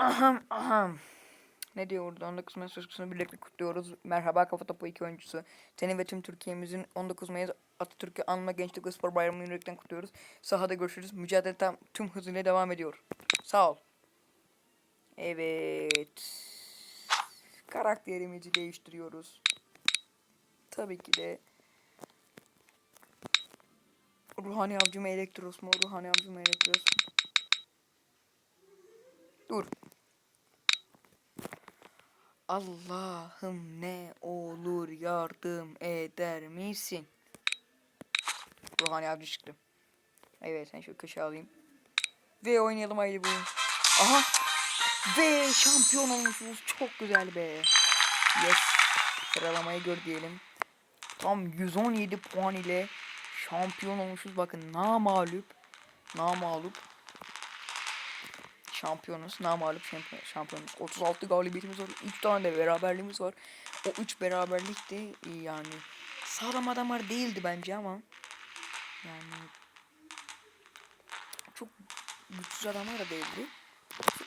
Aham aham. Ne diyor burada? 19 Mayıs coşkusunu birlikte kutluyoruz. Merhaba Kafa Topu 2 oyuncusu. Senin ve tüm Türkiye'mizin 19 Mayıs Atatürk'ü anma gençlik ve spor bayramını yürekten kutluyoruz. Sahada görüşürüz. Mücadele tam tüm hızıyla devam ediyor. Sağ ol. Evet. Karakterimizi değiştiriyoruz. Tabii ki de Ruhani avcı mı elektros mu? Ruhani avcı mı elektros mu? Dur. Allah'ım ne olur yardım eder misin? Ruhani avcı çıktı. Evet sen şu köşe alayım. Ve oynayalım ayrı bu. oyun. Aha. Ve şampiyon olmuşuz. Çok güzel be. Yes. Sıralamayı gör diyelim. Tam 117 puan ile şampiyon olmuşuz. Bakın namalup. Namalup. Şampiyonuz. Namalup şampiyon, şampiyonuz. 36 galibiyetimiz var. 3 tane de beraberliğimiz var. O 3 beraberlik de e, yani sağlam adamlar değildi bence ama yani çok güçsüz adamlar da değildi.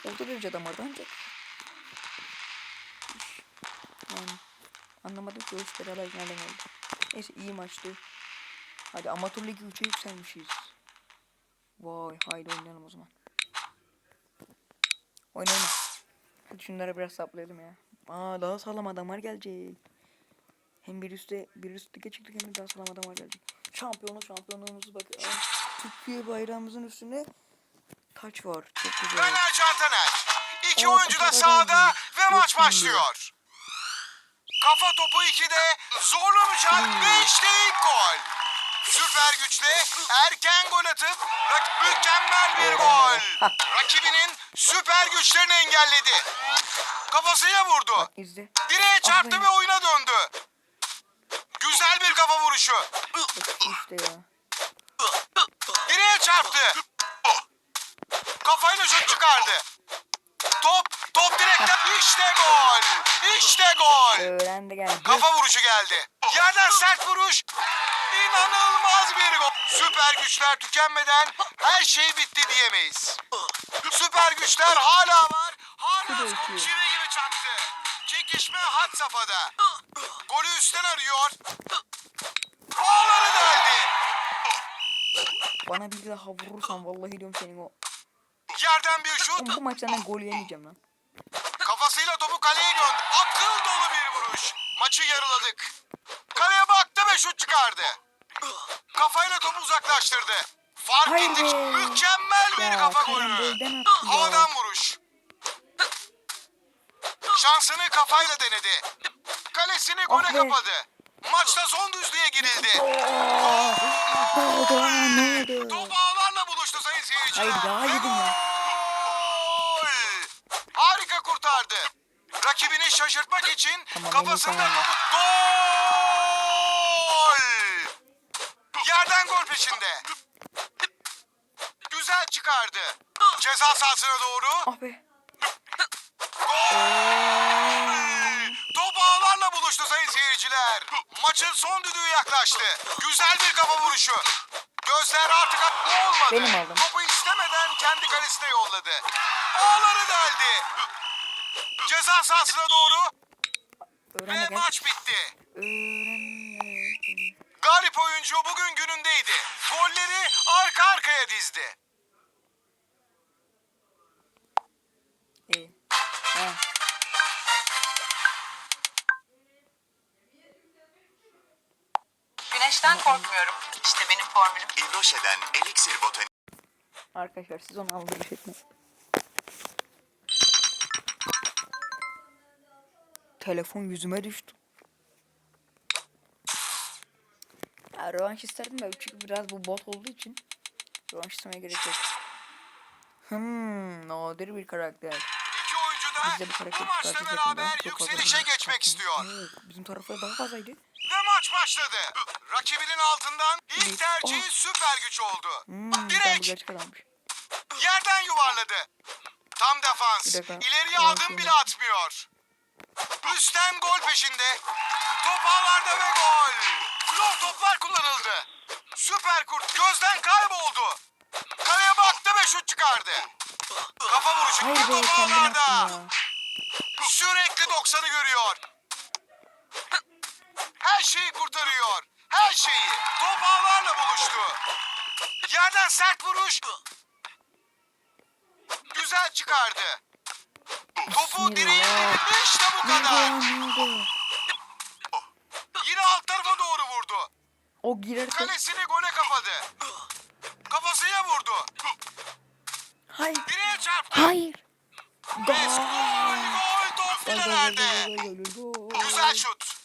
Orta derece adamlardı ancak yani anlamadım ki o iş beraber nereden geldi. Neyse iyi maçtı. Hadi amatör ligi 3'e yükselmişiz. Vay haydi oynayalım o zaman. Oynayalım. Hadi şunları biraz saplayalım ya. Aa daha sağlam adamlar gelecek. Hem bir üstte bir üst lige çıktık hem de daha sağlam adamlar gelecek. Şampiyonu şampiyonluğumuzu bak. Türkiye bayrağımızın üstüne taç var. Çok güzel. Caner Cantaner. İki Aa, oyuncu da sahada ve maç başlıyor. Kafa topu 2'de zorlu mücadele ve işte ilk gol. Süper güçle erken gol atıp mükemmel bir gol. Rakibinin süper güçlerini engelledi. Kafasıyla vurdu. İzle. Direğe çarptı ve oyuna döndü. Güzel bir kafa vuruşu. İşte ya. Direğe çarptı. Kafayla şut çıkardı. Top, top direkten işte gol. İşte gol. Öğrendi geldi. Kafa vuruşu geldi. Yerden sert vuruş. İnanılmaz bir gol. Süper güçler tükenmeden her şey bitti diyemeyiz. Süper güçler hala var. Hala son çivi gibi çaktı. Çekişme had safhada. Golü üstten arıyor. Bağları deldi. Bana bir daha vurursan vallahi diyorum senin o. Yerden bir şut. Oğlum bu maçtan ben gol yemeyeceğim lan. Kafasıyla topu kaleye gönderdü. Akıl dolu bir vuruş. Maçı yarıladık. Kaleye baktı ve şut çıkardı. Kafayla topu uzaklaştırdı. Fark Hayır ettik. Mükemmel bir kafa golü. Havadan vuruş. Şansını kafayla denedi. Kalesini gole Ah kapadı. Maçta son düzlüğe girildi. Oldu? Top ağlarla buluştu sayın seyirciler. Hayır Ve yedim ya. Harika kurtardı. Rakibini şaşırtmak için Tamam, kafasından benim tamam. topu... Gol! Yerden gol peşinde. Güzel çıkardı. Ceza sahasına doğru. Ah be. Gol! Top ağlarla buluştu sayın seyirciler. Maçın son düdüğü yaklaştı. Güzel bir kafa vuruşu. Gözler artık olmadı. Benim aldım. Topu istemeden kendi kalesine yolladı. Ağları deldi. Ceza sahasına doğru ve Öğren de gel. maç bitti. Öğren. Galip oyuncu bugün günündeydi. Golleri arka arkaya dizdi. İyi. Ha. Güneşten korkmuyorum. İşte benim formülüm. İvroşe'den Elixir Botanik. Arkadaşlar siz onu alışveriş etmeyin. Telefon yüzüme düştü. Ya isterdim de çünkü biraz bu bot olduğu için rövanş istemeye gerek yok. Hmm, nadir bir karakter. İki oyuncu Biz de bu da karakteri bu maçla çıkartacak beraber yakında. Çok fazla yükselişe bunu geçmek istiyor. Evet, bizim tarafta daha fazlaydı. Ve maç başladı. Rakibinin altından ilk tercihi Oh. süper güç oldu. Hmm, ben bu Direkt gerçek adammış. yerden yuvarladı. Tam defans. Dakika. İleriye Evet, adım bile atmıyor. Üstten gol peşinde. Top ağlarda ve gol. Flor toplar kullanıldı. Süper kurt gözden kayboldu. Kaleye baktı ve şut çıkardı. Kafa vuruşu Hayır be ya. Sürekli 90'ı görüyor. Her şeyi kurtarıyor. Her şeyi. Top ağlarla buluştu. Yerden sert vuruş. Güzel çıkardı. Topu direğe indirdi. İşte bu kadar. ya oldu? Yine alt tarafa doğru vurdu. O girerse. Kalesini gole kapadı. Kafasıyla vurdu. Hayır. Direğe çarptı. Hayır. Gol. Gol gol top filelerde. Güzel şut.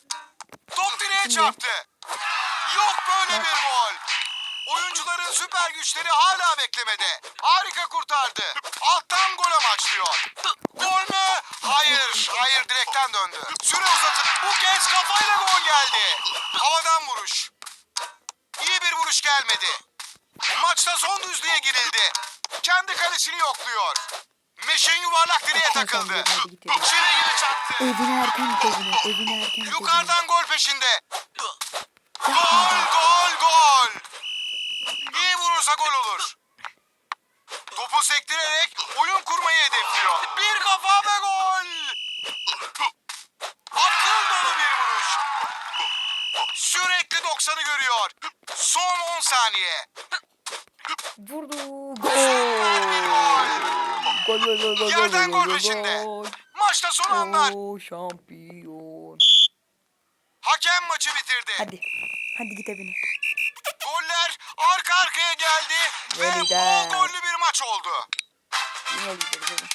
Top direğe çarptı. Yok böyle bir gol. Oyuncuların süper güçleri hala beklemede. Harika kurtardı. Alttan gol amaçlıyor. Gol mü? Hayır. Hayır direkten döndü. Süre uzatıp bu kez kafayla gol geldi. Havadan vuruş. Vuruş gelmedi. Maçta son düzlüğe girildi. Kendi kalesini yokluyor. Meşin yuvarlak direğe takıldı. de, hadi git evine. Erken git evine. Erken evine. Yukarıdan gol peşinde. Gol gol gol. İyi vurursa gol olur. Topu sektirerek oyun kurmayı hedefliyor. Bir kafa ve gol. Akıl dolu bir vuruş. Sürekli 90'ı görüyor. Son 10 saniye. Vurdu. Gol. gol. Gol gol gol. Yerden gol, peşinde. Maçta son anlar. Oo şampiyon. Hakem maçı bitirdi. Hadi. Hadi git evine. Goller arka arkaya geldi ve bol gollü bir maç oldu. Yine gideriz hadi.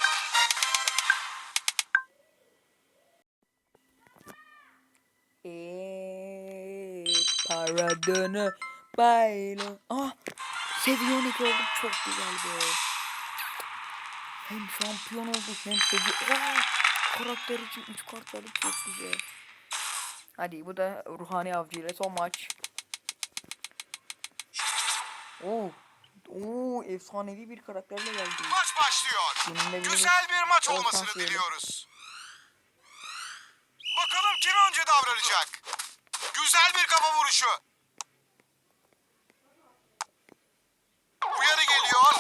Eee paradını bayla. Ah seviye 12 olduk çok güzel be. Hem şampiyon olduk hem seviye. Aa, karakter için 3 kart verdik çok güzel. Hadi bu da Ruhani Avcı ile son maç. Oo. Oo efsanevi bir karakterle geldi. Maç başlıyor. Bir Güzel bir maç olmasını şans diyelim. diliyoruz. Bakalım kim önce davranacak. Güzel bir kafa vuruşu. Uyarı geliyor.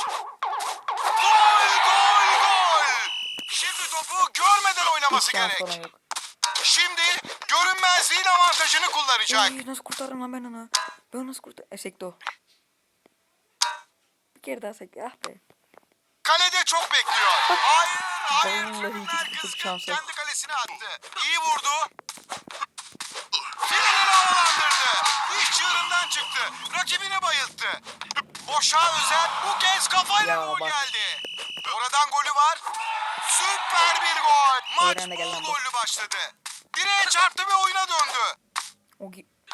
Gol gol gol. Şimdi topu görmeden oynaması Hiç şans gerek. Şimdi görünmezliğin avantajını kullanacak. Ey, nasıl kurtarırım lan ben onu? Ben nasıl kurtar... E sekti o. Bir kere daha sekti. Ah be. Kalede çok bekliyor. Hayır, hayır. Vallahi şanslı. Kendi kalesine attı. İyi vurdu. Fileleri havalandırdı. İş çığırından çıktı. Rakibini bayılttı. Boşa özel bu kez kafayla Ya gol bak. geldi. Oradan golü var. Süper bir gol. Maç bol gollü başladı. Direğe çarptı ve oyuna döndü.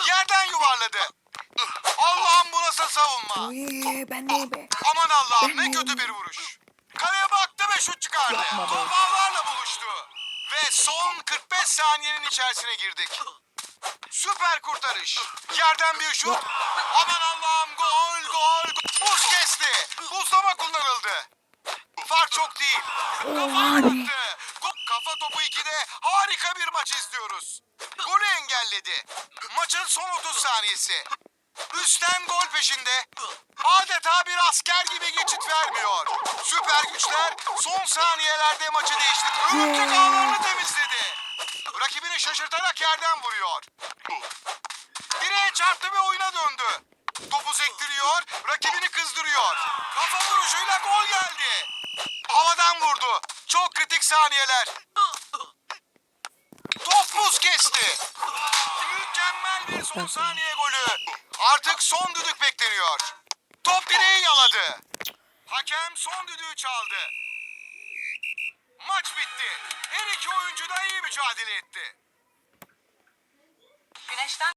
Yerden yuvarladı. Allah'ım bu nasıl savunma? Oy, ben neyim be? Aman Allah'ım ne kötü bir vuruş. Kaleye baktı ve şut çıkardı. Top ağlarla buluştu. Ve son 45 saniyenin içerisine girdik. Süper kurtarış. Yerden bir şut. Aman Allah'ım gol gol. gol. Buz kesti. Buzlama kullanıldı. Fark çok değil. Kafa. Go- Kafa topu 2'de harika bir maç izliyoruz. Golü engelledi. Maçın son 30 saniyesi. Üstten gol peşinde. Adeta bir asker gibi geçit vermiyor. Süper güçler son saniyelerde maçı değiştirdi. Örümcek ağlarını temizledi. Rakibini şaşırtarak yerden vuruyor. Direğe çarptı ve oyuna döndü. Topu sektiriyor, rakibini kızdırıyor. Kafa vuruşuyla gol geldi. Havadan vurdu. Çok kritik saniyeler. Top buz kesti. Mükemmel bir son saniye golü. Artık son düdük bekleniyor. Top direği yaladı. Hakem son düdüğü çaldı. Maç bitti. Her iki oyuncu da iyi mücadele etti. Güneşten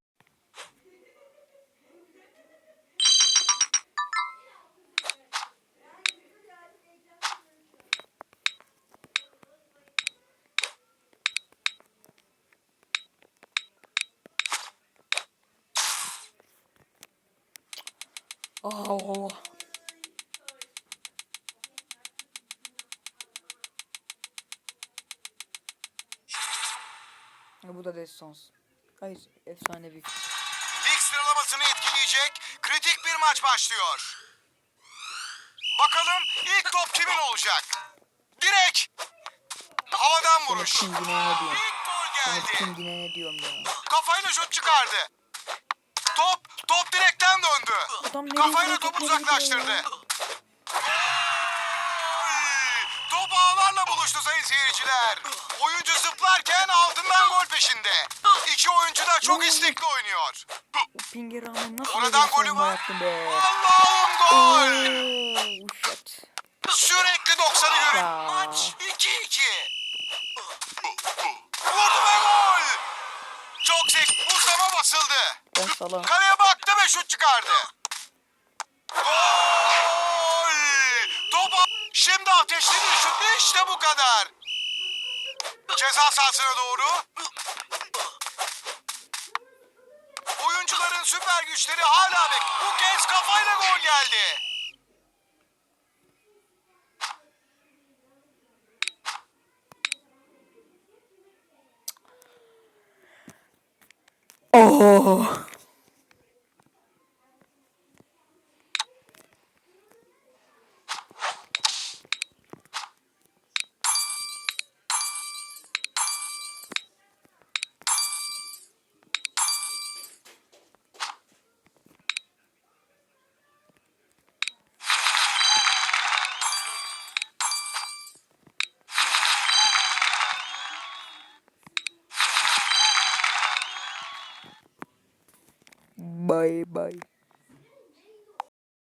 Ha, bu da destans. Hayır efsanevi. Lig sıralamasını etkileyecek kritik bir maç başlıyor. Bakalım ilk top kimin olacak? Direk. Havadan vuruş. Kim yine ne diyorum? Sana geldi. kim yine ne diyorum ya. Kafayla şut çıkardı. Top, direkten döndü. Adam nereye Kafayla gidiyor, topu nereye gidiyor uzaklaştırdı. ya? Top ağlarla buluştu sayın seyirciler. Oyuncu zıplarken altından gol peşinde. İki oyuncu da çok istekli oynuyor. O pinge rağmen nasıl Oradan golü var. yaptın be? Allah'ım gol. Oo, shit. Sürekli 90'ı görüyor. Ya. Maç 2-2. Vurdu ve gol. Çok zek. Buzlama basıldı. Ben salam. Kaleye baktı ve şut çıkardı. Gol! Top Şimdi ateşledi şut. İşte bu kadar. Ceza sahasına doğru. Oyuncuların süper güçleri hala bek. Bu kez kafayla gol geldi. Oh. Bye bye.